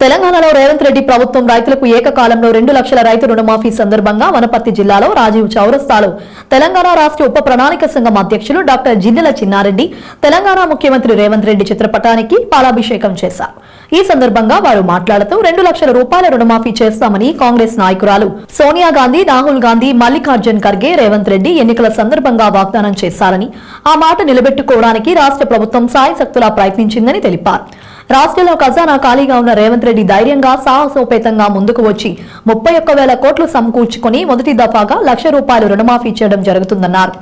తెలంగాణలో రేవంత్ రెడ్డి ప్రభుత్వం రైతులకు ఏకకాలంలో రెండు లక్షల రైతు రుణమాఫీ సందర్భంగా వనపర్తి జిల్లాలో రాజీవ్ చౌరస్తాలో తెలంగాణ రాష్ట్ర ఉప ప్రణాళిక సంఘం అధ్యక్షులు డాక్టర్ జిల్లెల చిన్నారెడ్డి తెలంగాణ ముఖ్యమంత్రి రేవంత్ రెడ్డి చిత్రపటానికి పాలాభిషేకం చేశారు. ఈ సందర్భంగా వారు మాట్లాడుతూ రెండు లక్షల రూపాయల రుణమాఫీ చేస్తామని కాంగ్రెస్ నాయకురాలు సోనియా గాంధీ రాహుల్ గాంధీ మల్లికార్జున్ ఖర్గే రేవంత్ రెడ్డి ఎన్నికల సందర్భంగా వాగ్దానం చేశారని ఆ మాట నిలబెట్టుకోవడానికి రాష్ట్ర ప్రభుత్వం సాయశక్తులా ప్రయత్నించిందని తెలిపారు. రాష్ట్రంలో ఖజానా ఖాళీగా ఉన్న రేవంత్ రెడ్డి ధైర్యంగా సాహసోపేతంగా ముందుకు వచ్చి ముప్పై ఒక్క వేల కోట్లు సమకూర్చుకుని మొదటి దఫాగా లక్ష రూపాయలు రుణమాఫీ చేయడం జరుగుతుందన్నారు.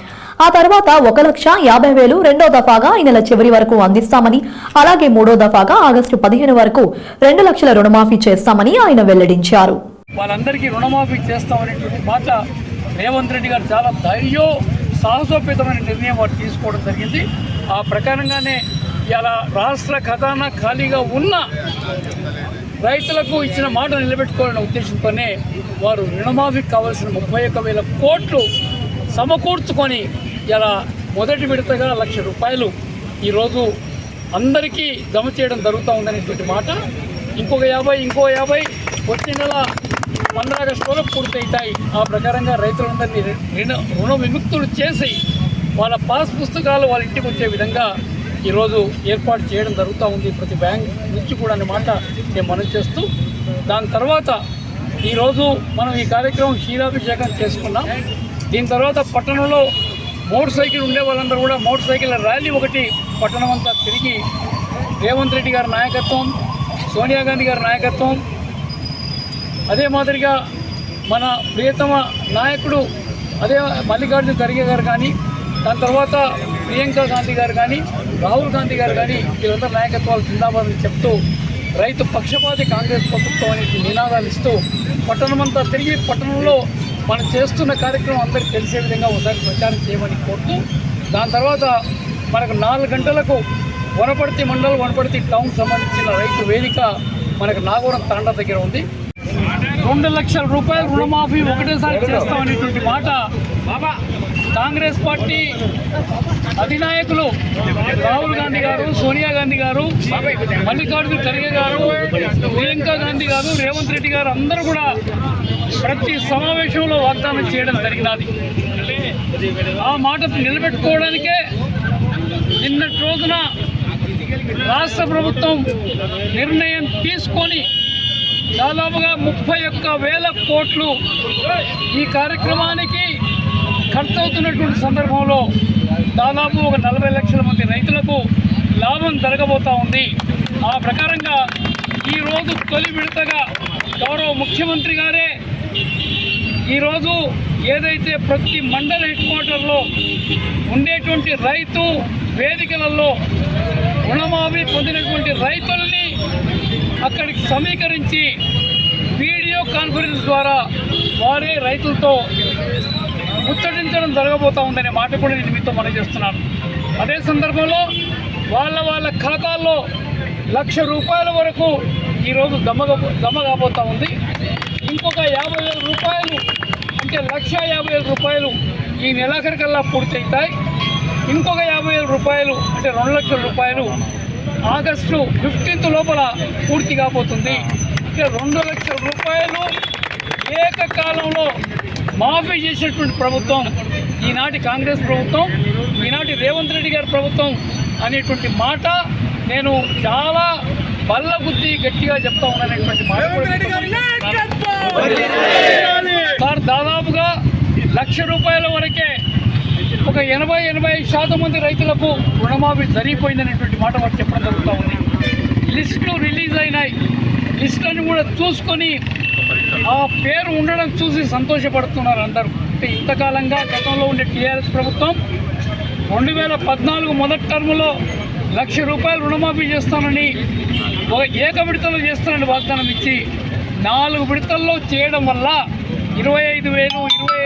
ఆ తర్వాత ఒక లక్ష యాభై వేలు రెండో దఫాగా ఈ నెల చివరి వరకు అందిస్తామని అలాగే మూడో దఫాగా ఆగస్టు పదిహేను వరకు రెండు లక్షల రుణమాఫీ చేస్తామని ఆయన వెల్లడించారు. వాళ్ళందరికీ రుణమాఫీ చేస్తామనేటువంటి మాట రేవంత్ రెడ్డి గారు చాలా ధైర్యం సాహసోపేతమైన నిర్ణయం వారు తీసుకోవడం జరిగింది. ఆ ప్రకారంగానే ఇలా రాష్ట్ర ఖజానా ఖాళీగా ఉన్న రైతులకు ఇచ్చిన మాట నిలబెట్టుకోవాలనే ఉద్దేశంతోనే వారు రుణమాఫీకి కావాల్సిన ముప్పై ఒక్క వేల కోట్లు సమకూర్చుకొని ఇలా మొదటి విడతగా లక్ష రూపాయలు ఈరోజు అందరికీ జమ చేయడం జరుగుతూ ఉందనేటువంటి మాట. ఇంకొక యాభై ఇంకో యాభై వచ్చే నెల పంద్ర ఆగస్టులో పూర్తవుతాయి ఆ ప్రకారంగా రైతులందరినీ రుణ రుణ విముక్తులు చేసి వాళ్ళ పాస్ పుస్తకాలు వాళ్ళ ఇంటికి వచ్చే విధంగా ఈరోజు ఏర్పాటు చేయడం జరుగుతూ ఉంది. ప్రతి బ్యాంక్ నుంచి కూడా అన్నమాట నేను మనం చేస్తూ దాని తర్వాత ఈరోజు మనం ఈ కార్యక్రమం క్షీరాభిషేకం చేసుకున్నాం. దీని తర్వాత పట్టణంలో మోటార్ సైకిల్ ఉండే వాళ్ళందరూ కూడా మోటార్ సైకిల్ ర్యాలీ ఒకటి పట్టణం అంతా తిరిగి రేవంత్ రెడ్డి గారి నాయకత్వం సోనియా గాంధీ గారి నాయకత్వం అదే మాదిరిగా మన ప్రియతమ నాయకుడు అదే మల్లికార్జున ఖర్గే గారు కానీ దాని తర్వాత ప్రియాంక గాంధీ గారు కానీ రాహుల్ గాంధీ గారు కానీ వీళ్ళందరూ నాయకత్వాలు జిందాబాద్ అని చెప్తూ రైతు పక్షపాతి కాంగ్రెస్ ప్రభుత్వం అనే నినాదాలు ఇస్తూ పట్టణమంతా తిరిగి పట్టణంలో మనం చేస్తున్న కార్యక్రమం అందరికీ తెలిసే విధంగా ఒకసారి ప్రచారం చేయమని కోరుతూ దాని తర్వాత మనకు నాలుగు గంటలకు వనపర్తి మండలం వనపర్తి టౌన్ సంబంధించిన రైతు వేదిక మనకు నాగవరం తాండ దగ్గర ఉంది. రెండు లక్షల రూపాయలు రుణమాఫీ ఒకటేసారి చేస్తామనేటువంటి మాట కాంగ్రెస్ పార్టీ అధినాయకులు రాహుల్ గాంధీ గారు సోనియా గాంధీ గారు మల్లికార్జున ఖర్గే గారు ప్రియాంక గాంధీ గారు రేవంత్ రెడ్డి గారు అందరూ కూడా ప్రతి సమావేశంలో వాగ్దానం చేయడం జరిగినది. ఆ మాట నిలబెట్టుకోవడానికే నిన్నటి రోజున రాష్ట్ర ప్రభుత్వం నిర్ణయం తీసుకొని దాదాపుగా ముప్పై ఒక్క వేల కోట్లు ఈ కార్యక్రమానికి ఖర్చు అవుతున్నటువంటి సందర్భంలో దాదాపు ఒక నలభై లక్షల మంది రైతులకు లాభం జరగబోతా ఉంది. ఆ ప్రకారంగా ఈరోజు తొలి విడతగా గౌరవ ముఖ్యమంత్రి గారే ఈరోజు ఏదైతే ప్రతి మండల హెడ్ క్వార్టర్లో ఉండేటువంటి రైతు వేదికలలో రుణమాఫీ పొందినటువంటి రైతుల్ని అక్కడికి సమీకరించి వీడియో కాన్ఫరెన్స్ ద్వారా వారే రైతులతో ముచ్చటించడం జరగబోతూ ఉందనే మాట కూడా నేను మీతో మనం చేస్తున్నాను. అదే సందర్భంలో వాళ్ళ వాళ్ళ ఖాతాల్లో లక్ష రూపాయల వరకు ఈరోజు జమ జమ కాబోతూ ఉంది. ఇంకొక యాభై వేల రూపాయలు అంటే లక్ష యాభై వేల రూపాయలు ఈ నెలాఖరికల్లా పూర్తవుతాయి ఇంకొక యాభై వేల రూపాయలు అంటే రెండు లక్షల రూపాయలు ఆగస్టు ఫిఫ్టీన్త్ లోపల పూర్తి కాబోతుంది. అంటే రెండు లక్షల రూపాయలు ఏకకాలంలో మాఫీ చేసినటువంటి ప్రభుత్వం ఈనాటి కాంగ్రెస్ ప్రభుత్వం ఈనాటి రేవంత్ రెడ్డి గారి ప్రభుత్వం అనేటువంటి మాట నేను చాలా బల్ల బుద్ధి గట్టిగా చెప్తా ఉన్నానటువంటి మాట సార్ దాదాపుగా లక్ష రూపాయల వరకే ఒక ఎనభై ఎనభై ఐదు శాతం మంది రైతులకు రుణమాఫీ జరిగిపోయిందనేటువంటి మాట వారు చెప్పడం జరుగుతూ ఉంది. లిస్టులు రిలీజ్ అయినాయి. లిస్టులను కూడా చూసుకొని ఆ పేరు ఉండడం చూసి సంతోషపడుతున్నారు అందరూ. అంటే ఇంతకాలంగా గతంలో ఉండే టీఆర్ఎస్ ప్రభుత్వం రెండు వేల పద్నాలుగు మొదటి టర్ములో లక్ష రూపాయలు రుణమాఫీ చేస్తానని ఒక ఏక విడతలో చేస్తానని వాగ్దానం ఇచ్చి నాలుగు విడతల్లో చేయడం వల్ల ఇరవై ఐదు వేలు ఇరవై